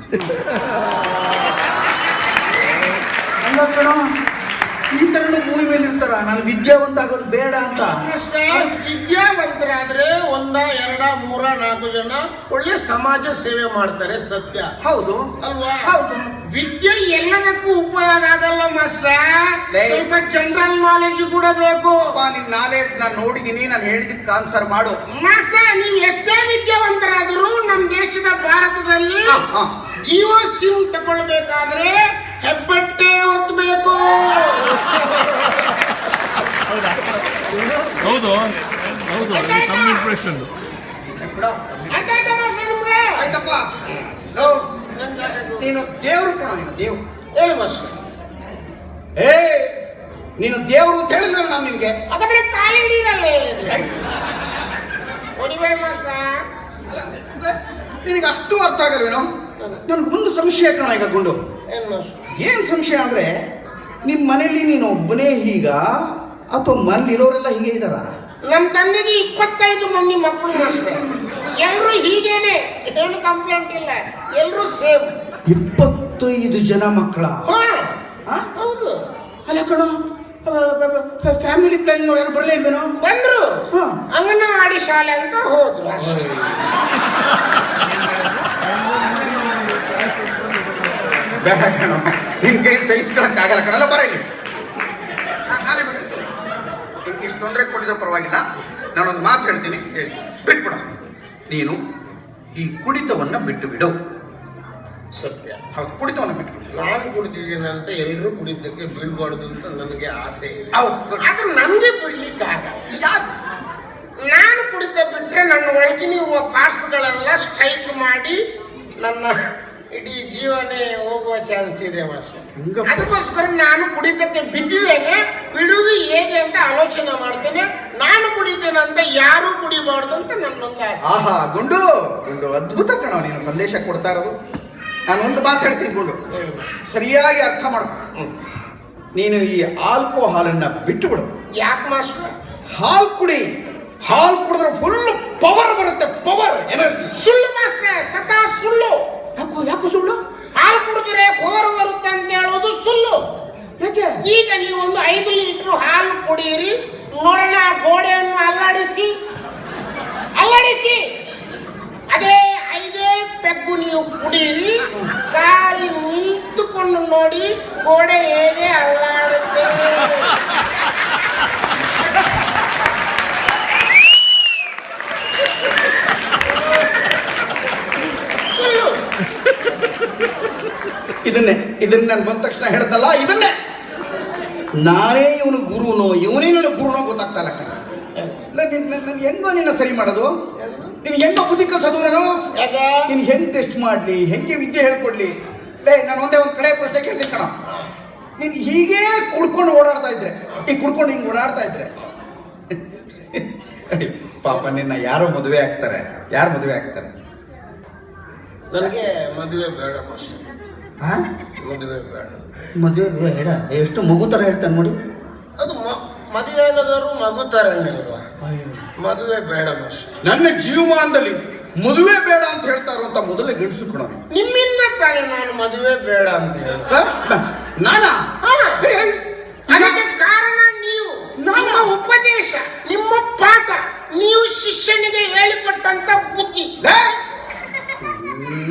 ಕಣ ಈ ತರನು ಭೂಮಿ ಮೇಲೆ ಇರ್ತಾರ? ನಾನು ವಿದ್ಯಾವಂತ ಆಗೋದು ಬೇಡ ಅಂತ. ವಿದ್ಯಾವಂತರಾದ್ರೆ ಒಂದ ಎರಡ ಮೂರ ನಾಲ್ಕು ಜನ ಒಳ್ಳೆ ಸಮಾಜ ಸೇವೆ ಮಾಡ್ತಾರೆ ಸತ್ಯ. ಹೌದು. ಅಲ್ವಾ? ಹೌದು. ವಿದ್ಯೆ ಎಲ್ಲದಕ್ಕೂ ಉಪಯೋಗ ಆಗಲ್ಲ ಮಾಸ್ಟರ್. ಲೇ. ಸ್ವಲ್ಪ ಜನರಲ್ ನಾಲೆಜ್ ಕೂಡ ಬೇಕು. ಅಪ್ಪ ನಿನ್ ನಾಲೆಡ್ಜ್ ನಾನು ನೋಡಿದೀನಿ ನಾನು ಹೇಳಿದ್ದಕ್ಕೆ ಆನ್ಸರ್ ಮಾಡು. ಮಾಸ್ಟರ್ ನೀವು ಎಷ್ಟೇ ವಿದ್ಯಾವಂತರಾದರೂ ನಮ್ಮ ದೇಶದ ಭಾರತದಲ್ಲಿ ಹಾ, ಹಾ. ಜಿಯೋ ಸಿಮ್ ತಗೊಳ್ಬೇಕಾದ್ರೆ ಹೆಬ್ಬಟ್ಟೆ ಒತ್ತಬೇಕು ಹೌದು ಹೌದು ತಮ್ಮ ಇಂಪ್ರೆಷನ್ ಆಯ್ತಪ್ಪ. ನೀನು ದೇವ್ರು ಕಣ ನೀನು ದೇವ್ರು. ಹೇಳು ಮಾಸ್ಟರ್. ಏ ನೀನು ದೇವ್ರು ಅಂತ ಹೇಳಿದ್ರೆ ನಾನು ನಿನ್ಗೆ. ಹಾಗಾದ್ರೆ ಕಾಲಿ ಹಿಡಿಯಲ್ಲ ಹೇಳಿದ್ರೆ ಮಾಸ್ಟರ್. ಮಾಸ್ಟ್ರ ನಿನಗೆ ಅಷ್ಟು ಅರ್ಥ ಆಗಲ್ವೇನೋ? ನನಗೆ ಒಂದು ಸಂಶಯ ಕಣ ಈಗ ಗುಂಡು. ಏನು ಮಾಸ್ಟ್ರ? ಏನ್ ಸಂಶಯ ಅಂದರೆ ನಿಮ್ಮ ಮನೇಲಿ ನೀನು ಒಬ್ಬನೇ ಹೀಗ ಅಥವಾ ಮನೇಲಿರೋರೆಲ್ಲ ಹೀಗೆ ಇದ್ದಾರ? ನಮ್ಮ ತಂದೆಗೆ ಇಪ್ಪತ್ತೈದು ಮಂದಿ ಮಕ್ಕಳು ಅಷ್ಟೇ. ಎಲ್ಲರೂ ಹೀಗೇನೆ ಏನು ಕಂಪ್ಲೇಂಟ್ ಇಲ್ಲ. ಎಲ್ಲರೂ ಸೇಮ್. ಇಪ್ಪತ್ತೈದು ಜನ ಮಕ್ಕಳ? ಹಾ ಹೌದು. ಅಲ್ಲ ಕಣ ಫ್ಯಾಮಿಲಿ ಪ್ಲಾನ್ ಯಾರು ಬರಲೇ ಇಲ್ವೇನೋ? ಬಂದ್ರು. ಹಾ. ಅಂಗನವಾಡಿ ಶಾಲೆ ಅಂತ ಹೋದ್ರು ಅಷ್ಟೇ. ಬೇಡ ಕಣ. ನಿನ್ ಕೈ ಸಹಿಸ್ಕೊಳಕ್ಕಾಗಲ್ಲ ಕಣಲ್ಲ ಬರ ಇಲ್ಲಿ. ನಾ- ನಾನೇ ಬರ್ತೀನಿ. ಇಷ್ಟು ತೊಂದರೆ ಕೊಟ್ಟಿದ್ರೆ ಪರವಾಗಿಲ್ಲ. ನಾನೊಂದು ಮಾತು ಹೇಳ್ತೀನಿ ಹೇಳಿ. ಬಿಟ್ಬಿಡ. ನೀನು ಈ ಕುಡಿತವನ್ನ ಬಿಟ್ಟು ಬಿಡು ಸತ್ಯ. ಹೌದು ಕುಡಿತವನ್ನು ಬಿಟ್ಟುಬಿಡು ನಾನು ಕುಡಿತಿದ್ದೀನಿ ಅಂತ ಎಲ್ಲರೂ ಕುಡಿತಕ್ಕೆ ಬೀಳ್ಬಾರ್ದು ಅಂತ ನನಗೆ ಆಸೆ ಇದೆ ಹೌದು ಆದ್ರೆ ನನಗೆ ಬಿಡ್ಲಿಕ್ಕೆ ಆಗಲ್ಲ. ಯಾಕೆ ನಾನು ಕುಡಿತ ಬಿಟ್ಟರೆ ನನ್ನ ಒಳಗಿನ ಇರುವ ಪಾರ್ಟ್ಸ್ಗಳೆಲ್ಲ ಸ್ಟ್ರೈಕ್ ಮಾಡಿ ನನ್ನ ಇಡೀ ಜೀವನೇ ಹೋಗುವ ಚಾನ್ಸ್ ಇದೆ ಮಾಸ್ಟರ್. ಅದಕ್ಕೋಸ್ಕರ ನಾನು ಕುಡಿತಕ್ಕೆ ಬಿದ್ದಿದ್ದೇನೆ. ಬಿಡುವುದು ಹೇಗೆ ಅಂತ ಆಲೋಚನೆ ಮಾಡ್ತೇನೆ. ನಾನು ಕುಡಿತೇನೆ ಅಂತ ಯಾರು ಕುಡಿಬಾರ್ದು ಅಂತ ನನ್ನೊಂದು ಆಸೆ. ಆಹಾ ಗುಂಡು. ಗುಂಡು ಅದ್ಭುತ ಕಣ ನೀನು ಸಂದೇಶ ಕೊಡ್ತಾ ಇರೋದು. ನಾನು ಒಂದು ಮಾತು ಹೇಳ್ತೀನಿ ಗುಂಡು. ಸರಿಯಾಗಿ ಅರ್ಥ ಮಾಡ್ಕೊ. ನೀನು ಈ ಆಲ್ಕೋಹಾಲನ್ನ ಬಿಟ್ಟು ಬಿಡು ಯಾಕೆ ಮಾಸ್ಟರ್? ಹಾಲು ಕುಡಿ. ಹಾಲು ಕುಡಿದ್ರೆ ಫುಲ್ ಪವರ್ ಬರುತ್ತೆ. ಪವರ್ ಎನರ್ಜಿ ಸುಳ್ಳು ಮಾಸ್ಟರ್ ಸದಾ ಸುಳ್ಳು. ಯಾಕೋ ಯಾಕೋ ಸುಳ್ಳು? ಹಾಲು ಕುಡಿದ್ರೆ ಕೋರು ಬರುತ್ತೆ ಅಂತ ಹೇಳೋದು ಸುಳ್ಳು. ಯಾಕೆ? ಈಗ ನೀವು ಒಂದು ಐದು ಲೀಟರ್ ಹಾಲು ಕುಡಿಯಿರಿ ನೋಡೋಣ ಆ ಗೋಡೆಯನ್ನು ಅಲ್ಲಾಡಿಸಿ. ಅಲ್ಲಾಡಿಸಿ. ಅದೇ ಐದೇ ಪೆಗ್ಗು ನೀವು ಕುಡಿಯಿರಿ ಗಾಳಿ ನಿಂತುಕೊಂಡು ನೋಡಿ ಗೋಡೆ ಹೇಗೆ ಅಲ್ಲಾಡುತ್ತೆ ಸುಳ್ಳು ಇದನ್ನೇ ಇದನ್ನ ನಾನು ಬಂದ ತಕ್ಷಣ ಹೇಳ್ದಲ್ಲ ಇದನ್ನೇ. ನಾನೇ ಇವನು ಗುರುನೋ ಇವನೇ ನನ್ನ ಗುರುನೋ ಗೊತ್ತಾಗ್ತಾ ಇಲ್ಲ ನಿನ್- ಹೆಂಗೋ ನಿನ್ನ ಸರಿ ಮಾಡೋದು? ನೀನು ಹೆಂಗೋ ಬುದ್ಧಿ ಕಲ್ಸೋದು ನಾನು? ಯಾಕೆ? ನೀನ್ ಹೆಂಗ್ ಟೆಸ್ಟ್ ಮಾಡ್ಲಿ ಹೆಂಗೆ ವಿದ್ಯೆ ಹೇಳ್ಕೊಡ್ಲಿ? ಲೇ ನಾನು ಒಂದೇ ಒಂದು ಕಡೆ ಪ್ರಶ್ನೆ ಕೇಳ್ತೀನಿ ಕಣ. ನೀನ್ ಹೀಗೇ ಕುಡ್ಕೊಂಡು ಓಡಾಡ್ತಾ ಇದ್ರೆ ಈ ಕುಡ್ಕೊಂಡು ಹಿಂಗೆ ಓಡಾಡ್ತಾ ಇದ್ರೆ. ಪಾಪ ನಿನ್ನ ಯಾರೋ ಮದುವೆ ಆಗ್ತಾರೆ. ಯಾರು ಮದುವೆ ಆಗ್ತಾರೆ? ನನಗೆ ಮದುವೆ ಬೇಡ ಮಾಸ್ಟರ್. ಹಾ ಮದುವೆ ಬೇಡ. ಮದುವೆ ಬೇಡ. ಎಷ್ಟು ಮಗು ಥರ ಹೇಳ್ತಾನೆ ನೋಡಿ. ಅದು ಮದುವೆ ಆಗದವರು ಮಗು ಥರ ಮದುವೆ ಬೇಡ ನನ್ನ ಜೀವಮಾನದಲ್ಲಿ ಮದುವೆ ಬೇಡ ಅಂತ ಹೇಳ್ತಾ ಇರುವಂತ ಮೊದಲೇ ಗಂಡಸು ಕಣ ನಿಮ್ಮಿಂದ ತಾನೆ ನಾನು ಮದುವೆ ಬೇಡ ಅಂತ ಹೇಳಿ. ನಾನಾ? ಹಾ. ಏ, ಏ, ಅದಕ್ಕೆ ಕಾರಣ ನೀವು. ನನ್ನ ಉಪದೇಶ ನಿಮ್ಮ ಪಾಠ ನೀವು ಶಿಷ್ಯನಿಗೆ ಹೇಳಿಕೊಟ್ಟಂತ ಬುದ್ಧಿ.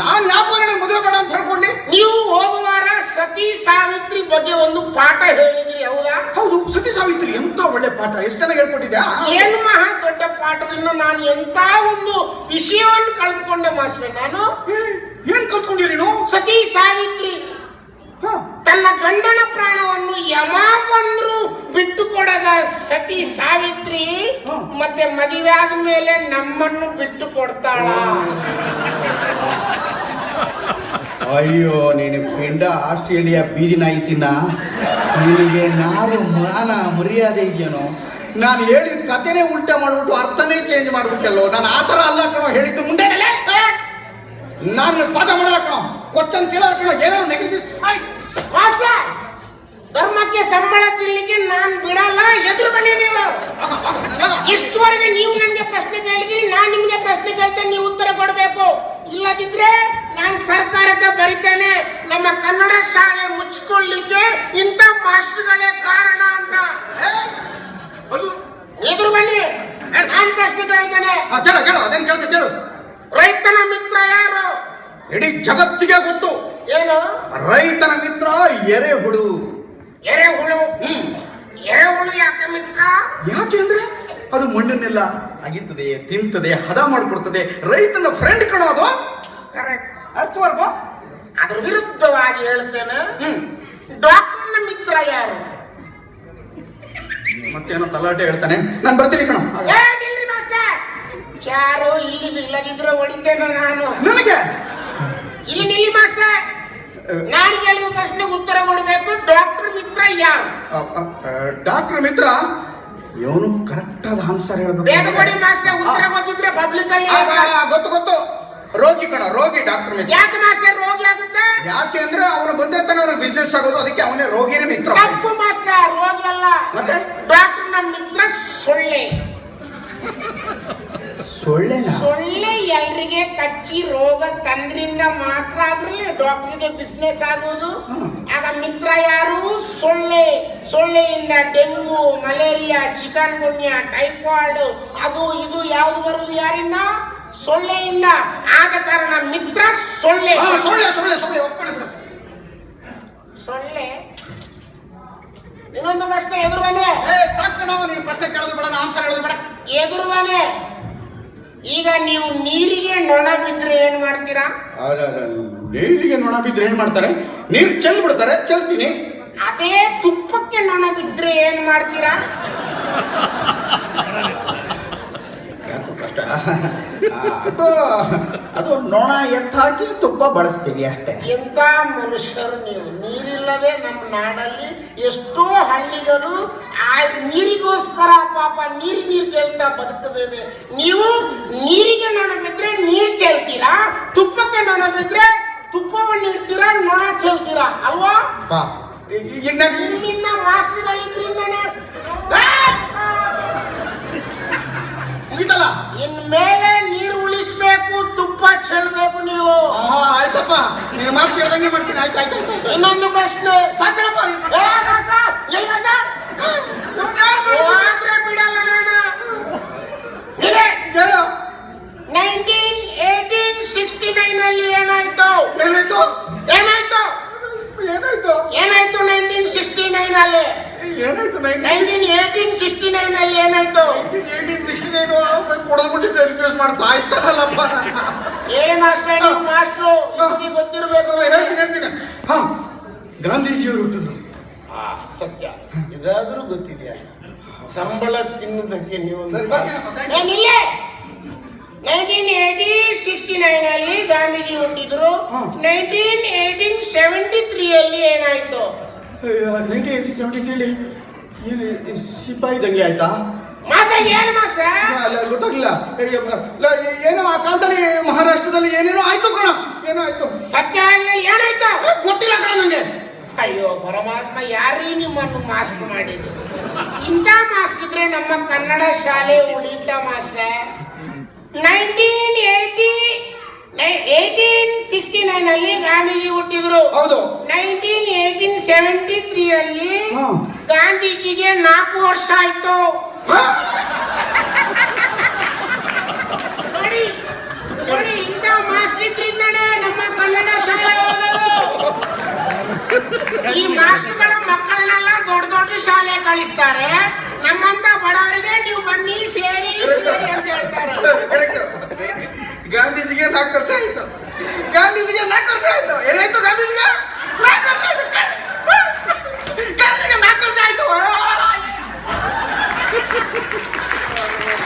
ನಾನ್ ಯಾಕೆ ನನಗೆ ಮದುವೆ ಬೇಡ ಅಂತ ಹೇಳ್ಕೊಡ್ಲಿ? ನೀವು ಹೋದ ವಾರ ಸತಿ ಸಾವಿತ್ರಿ ಬಗ್ಗೆ ಒಂದು ಪಾಠ ಹೇಳಿದ್ರಿ ಹೌದಾ? ಹೌದು ಸತಿ ಸಾವಿತ್ರಿ ಎಂತ ಒಳ್ಳೆ ಪಾಠ? ಎಷ್ಟು ಚೆನ್ನಾಗಿ ಹೇಳ್ಕೊಟ್ಟಿದ್ಯಾ? ಏನು ಮಹಾ ದೊಡ್ಡ ಪಾಠದಿಂದ ನಾನು ಎಂತ ಒಂದು ವಿಷಯವನ್ನು ಕಳೆದುಕೊಂಡೆ ಮಾಸ್ಟರ್ ನಾನು? ಏನ್ ಕಲ್ತ್ಕೊಂಡಿ ನೀನು? ಸತಿ ಸಾವಿತ್ರಿ ತನ್ನ ಗಂಡನ ಪ್ರಾಣವನ್ನು ಯಮ ಬಂದ್ರು ಬಿಟ್ಟು ಕೊಡದ ಸತಿ ಸಾವಿತ್ರಿ. ಮತ್ತೆ ಮದುವೆ ಆದ್ಮೇಲೆ ನಮ್ಮನ್ನು ಬಿಟ್ಟು ಕೊಡ್ತಾಳ ಅಯ್ಯೋ ನೀನು ಪಿಂಡ ಆಸ್ಟ್ರೇಲಿಯಾ ಬೀದಿ ನಾಯಿ ತಿನ್ನ ನಿನಗೆ ನಾನು ಮಾನ ಮರ್ಯಾದೆ ಇದೆಯೋ ನಾನು ಹೇಳಿದ ಕಥೆನೇ ಉಲ್ಟಾ ಮಾಡ್ಬಿಟ್ಟು ಅರ್ಥನೇ ಚೇಂಜ್ ಮಾಡ್ಬಿಟ್ಟಲ್ಲೋ ನಾನು ಆ ಥರ ಅಲ್ಲ ಕಣೋ, ಹೇಳಿದ್ದು ಮುಂದೆ ನಾನು ಪಾಠ ಮಾಡಲ್ಲ ಕಣೋ. ಕ್ವಶನ್ ಕೇಳಲ್ಲ ಕಣೋ ಏನೋ ನೆಗೆಟಿವ್ ಸಾಯ್ ಧರ್ಮಕ್ಕೆ ಸಂಬಳ ತಿನ್ಲಿಕ್ಕೆ ನಾನ್ ಬಿಡಲ್ಲ, ಎದುರು ಬನ್ನಿ ನೀವು. ಇಷ್ಟವರೆಗೆ ನೀವು ನನಗೆ ಪ್ರಶ್ನೆ ಕೇಳಿದಿರಿ, ನಾನು ನಿಮಗೆ ಪ್ರಶ್ನೆ ಕೇಳ್ತೇನೆ, ನೀವು ಉತ್ತರ ಕೊಡಬೇಕು. ಇಲ್ಲದಿದ್ರೆ ಸರ್ಕಾರಕ್ಕೆ ಬರಿತೇನೆ ನಮ್ಮ ಕನ್ನಡ ಶಾಲೆ ಮುಚ್ಚಿಕೊಳ್ಳಿಕ್ಕೆ ಇಂಥ ಮಾಸ್ಟರ್ಗಳೇ ಕಾರಣ ಅಂತ. ಅದು ಎದುರು ಬನ್ನಿ. ನಾನು ಪ್ರಶ್ನೆ ಕೇಳ್ತೇನೆ ಕೇಳು ಕೇಳು ಅದೇನು ಕೇಳ್ತ ಕೇಳು. ರೈತನ ಮಿತ್ರ ಯಾರು? ಇಡೀ ಜಗತ್ತಿಗೆ ಗೊತ್ತು. ಏನು? ರೈತನ ಮಿತ್ರ ಎರೆಹುಳು. ಎರೆಹುಳು? ಎರೆಹುಳು ಯಾಕೆ ಮಿತ್ರ? ಯಾಕೆ ಅಂದ್ರೆ ಅದು ಮಣ್ಣನ್ನೆಲ್ಲ ಅಗಿತದೆ ತಿಂತದೆ ಹದ ಮಾಡಿಕೊಡ್ತದೆ. ರೈತನ ಫ್ರೆಂಡ್ ಕಣೋದು ಕರೆಕ್ಟ್ ಅರ್ಥವಲ್ವಾ ಅದ್ರ ವಿರುದ್ಧವಾಗಿ ಹೇಳ್ತೇನೆ. ಡಾಕ್ಟರ್ ಡಾಕ್ಟರ್ನ ಮಿತ್ರ ಯಾರು? ಮತ್ತೇನೋ ತಲಾಟೆ ಹೇಳ್ತಾನೆ. ನಾನು ಬರ್ತೀನಿ ಕಣ. ಯಾರು ಇಲ್ಲಿ ಇಲ್ಲದಿದ್ರೆ ಹೊಡಿತೇನೆ ನಾನು. ನನಗೆ? ಇಲ್ಲಿ ನಿಲ್ಲಿ ಮಾಸ್ಟರ್. ನಾನು ಕೇಳಿದ ಪ್ರಶ್ನೆಗೆ ಉತ್ತರ ಕೊಡಬೇಕು. ಡಾಕ್ಟರ್ ಮಿತ್ರ ಯಾರು? ಡಾಕ್ಟರ್ ಮಿತ್ರ? ಇವನು ಕರೆಕ್ಟ್ ಆದ ಆನ್ಸರ್ ಬೇಗ ಕೊಡಿ ಹೇಳ್ಬೇಕು ಮಾಸ್ಟರ್. ಉತ್ತರ ಗೊತ್ತಿದ್ರೆ ಪಬ್ಲಿಕ್ ಅಲ್ಲಿ ಗೊತ್ತು ಗೊತ್ತು. ರೋಗಿ ಕಣ ರೋಗಿ ಡಾಕ್ಟರ್ ಮಿತ್ರ. ಯಾಕೆ ಮಾಸ್ಟರ್ ರೋಗಿ ಆಗುತ್ತೆ? ಯಾಕೆ ಅಂದ್ರೆ ಅವನು ಬಂದ್ರೆ ತಾನೆ ಅವನಿಗೆ ಬಿಸ್ನೆಸ್ ಆಗೋದು ಅದಕ್ಕೆ ಅವನೇ ರೋಗಿನ ಮಿತ್ರ. ತಪ್ಪು ಮಾಸ್ಟರ್ ರೋಗಿ ಅಲ್ಲ. ಮತ್ತೆ? ಡಾಕ್ಟರ್ ನಮ್ಮ ಮಿತ್ರ ಸೊಳ್ಳೆ. ಸೊಳ್ಳೆ ಸೊಳ್ಳೆ ಎಲ್ರಿಗೆ ಕಚ್ಚಿ ರೋಗ ತಂದ್ರಿಂದ ಮಾತ್ರ ಆದ್ರೆ ಡಾಕ್ಟರ್ಗೆ ಬಿಸ್ನೆಸ್ ಆಗೋದು. ಆಗ ಮಿತ್ರ ಯಾರು? ಸೊಳ್ಳೆ. ಸೊಳ್ಳೆಯಿಂದ dengue malaria chikungunya typhoid ಅದು ಇದು ಯಾವುದು ಬರೋದು ಯಾರಿಂದ? ಸೊಳ್ಳೆಯಿಂದ ಆದ ಕಾರಣ ಮಿತ್ರ ಸೊಳ್ಳೆ. ಸೊಳ್ಳೆ ಸೊಳ್ಳೆ ಸೊಳ್ಳೆ ಒಪ್ಕೊಳ್ಳಿ ಬಿಡು. ಸೊಳ್ಳೆ. ಇನ್ನೊಂದು ಪ್ರಶ್ನೆ ಎದುರುವನೆ ಏ ನೀನು ಪ್ರಶ್ನೆ ಕೇಳೋದು ಬೇಡ ಆನ್ಸರ್ ಹೇಳೋದು ಬೇಡ. ಎದುರುವನೆ ಈಗ ನೀವು ನೀರಿಗೆ ನೊಣ ಬಿದ್ರೆ ಏನ್ ಮಾಡ್ತೀರಾ? ನೀರಿಗೆ ನೊಣ ಬಿದ್ರೆ ಏನ್ ಮಾಡ್ತಾರೆ? ನೀರ್ ಚೆಲ್ ಬಿಡ್ತಾರೆ ಚೆಲ್ತೀನಿ. ಅದೇ ತುಪ್ಪಕ್ಕೆ ನೊಣ ಬಿದ್ರೆ ಏನ್ ಮಾಡ್ತೀರಾ? ಕಷ್ಟ. ಅದು ಅದು ನೊಣ ಎತ್ತಾಕಿ ತುಪ್ಪ ಬಳಸ್ತೀವಿ ಅಷ್ಟೇ. ಎಂತ ಮನುಷ್ಯರು ನೀವು? ನೀರಿಲ್ಲದೆ ನಮ್ಮ ನಾಡಲ್ಲಿ ಎಷ್ಟೋ ಹಳ್ಳಿಗಳು ಆ ನೀರಿಗೋಸ್ಕರ ಪಾಪ ನೀರು ನೀರು ಕೇಳ್ತಾ ಬದುಕದೇ ನೀವು ನೀರಿಗೆ ನೊಣ ಬಿದ್ದರೆ ನೀರು ಚೆಲ್ತೀರಾ? ತುಪ್ಪಕ್ಕೆ ನೊಣ ಬಿದ್ರೆ ತುಪ್ಪವನ್ನು ಇಡ್ತೀರಾ? ನೊಣ ಚೆಲ್ತೀರಾ? ಅಲ್ವಾ? ಈಗ ನಾನು ಇಲ್ಲಿಂದ ಮಾಸ್ಟರ್ಗಳಿದ್ರಿಂದನೇ ಮುಗಿತಲ್ಲ? ಇನ್ಮೇಲೆ ನೀರು ಉಳಿಸ್ಬೇಕು ತುಪ್ಪ ಚೆಲ್ಬೇಕು ನೀವು. ಆ, ಆಯ್ತಪ್ಪ. ನೀನ್ ಮಾತು ಕೇಳ್ದಂಗೆ ಮಾಡ್ತೀನಿ. ಆಯ್ತು ಆಯ್ತು ಆಯ್ತು, ಆಯ್ತು. ಇನ್ನೊಂದು ಪ್ರಶ್ನೆ. ಸಾಕಪ್ಪ. ದಾಸ? ಹೋದ್ರೆ ಬಿಡಲ್ಲ ನಾನು. ಇದೆ ಹೇಳು. ನೈನ್ಟೀನ್ ಏಟೀನ್ ಸಿಕ್ಸ್ಟಿ ನೈನ್ ಅಲ್ಲಿ ಏನಾಯ್ತು? ಏನಾಯ್ತು? ಏನಾಯ್ತು? ಏನಾಯ್ತು? ಏನಾಯ್ತು ನೈನ್ಟೀನ್ ಸಿಕ್ಸ್ಟಿ ನೈನ್ ಅಲ್ಲಿ? ಏನಾಯ್ತು ನೈನ್ಟೀನ್ ಏಟೀನ್ ಸಿಕ್ಸ್ಟಿ ನೈನ್ ಅಲ್ಲಿ ಏನಾಯ್ತು? ಏಯ್ಟೀನ್ ಸಿಕ್ಸ್ಟಿ ನೈನ್ ಕೊಡದ್ಬಿಟ್ಟು ಕನ್ಫ್ಯೂಸ್ ಮಾಡಿ ಸಾಯಿಸ್ತಾರಲ್ಲಪ್ಪ ಏನ್ ಅಷ್ಟೇ ಮಾಸ್ಟ್ರು? ಗೊತ್ತಿರ್ಬೇಕು. ಹೇಳ್ತೀನಿ ಹೇಳ್ತೀನಿ. ಹಾ. ಗಾಂಧೀಜಿಯವರು ಹುಟ್ಟಿದ್ರು ಆ ಸತ್ಯ. ಇದಾದ್ರೂ ಗೊತ್ತಿದೆಯಾ? ಸಂಬಳ ತಿನ್ನದಕ್ಕೆ ನೀವು ನೈನ್ಟೀನ್ ಏಟಿ ಸಿಕ್ಸ್ಟಿ ನೈನ್ ಅಲ್ಲಿ ಗಾಂಧೀಜಿ ಹುಟ್ಟಿದ್ರು. ನೈನ್ಟೀನ್ ಏಟೀನ್ ಸೆವೆಂಟಿ ತ್ರೀ ಅಲ್ಲಿ ಏನಾಯ್ತು ನೈನ್ಟೀನ್ ಏಯ್ಟಿ ಸೆವೆಂಟಿ ತ್ರೀಲಿ ಏನು ಸಿಪಾಯಿ ದಂಗೆ ಆಯ್ತಾ? ಮಾಸ್ಟರ್ ಏನು ಮಾಸ್ಟರ್? ಅಲ್ಲ ಗೊತ್ತಾಗ್ಲಿಲ್ಲ. ಏನೋ ಆ ಕಾಲದಲ್ಲಿ ಮಹಾರಾಷ್ಟ್ರದಲ್ಲಿ ಏನೇನೋ ಆಯ್ತು ಕಣ ಏನೋ ಆಯ್ತು. ಸತ್ಯ ಏನಾಯ್ತು? ಗೊತ್ತಿಲ್ಲ ಕಣ ನಂಗೆ. ಅಯ್ಯೋ ಪರಮಾತ್ಮ ಯಾರೀ ನಿಮ್ಮನ್ನು ಮಾಸ್ಕ್ ಮಾಡಿದ್ದು? ಇಂಥ ಮಾಸ್ಕ್ ಇದ್ರೆ ನಮ್ಮ ಕನ್ನಡ ಶಾಲೆ ಉಳಿತ master? Nineteen eighty eighteen sixty nine ಅಲ್ಲಿ ಗಾಂಧೀಜಿ ಹುಟ್ಟಿದ್ರು ಹೌದು ನೈನ್ಟೀನ್ ಏಯ್ಟೀನ್ ಸೆವೆಂಟಿ ತ್ರೀ ಅಲ್ಲಿ. ಗಾಂಧೀಜಿಗೆ ನಾಲ್ಕು ವರ್ಷ ಆಯ್ತು? ನೋಡಿ ನೋಡಿ ಇಂಥ ಮಾಸ್ಟರ್ ಇದ್ರಿಂದನೇ ನಮ್ಮ ಕನ್ನಡ ಶಾಲೆ ಓದೋದು ಈ ಮಾಸ್ಟರ್ಗಳ ಮಕ್ಕಳನ್ನೆಲ್ಲ ದೊಡ್ಡ ದೊಡ್ಡ ಶಾಲೆ ಕಳಿಸ್ತಾರೆ. ನಮ್ಮಂತ ಬಡವರಿಗೆ ನೀವು ಬನ್ನಿ, ಸೇರಿ ಸೇರಿ ಅಂತ ಹೇಳ್ತಾರೆ. ಗಾಂಧೀಜಿಗೆ ನಾಲ್ಕು ವರ್ಷ ಆಯ್ತು. ಗಾಂಧೀಜಿಗೆ ನಾಲ್ಕು ವರ್ಷ ಆಯ್ತು. ಏನಾಯ್ತು ಗಾಂಧೀಜಿಗೆ? ನಾಲ್ಕು ವರ್ಷ ಆಯ್ತು. ಗಾಂಧೀಜಿಗೆ ನಾಲ್ಕು ವರ್ಷ ಆಯ್ತು.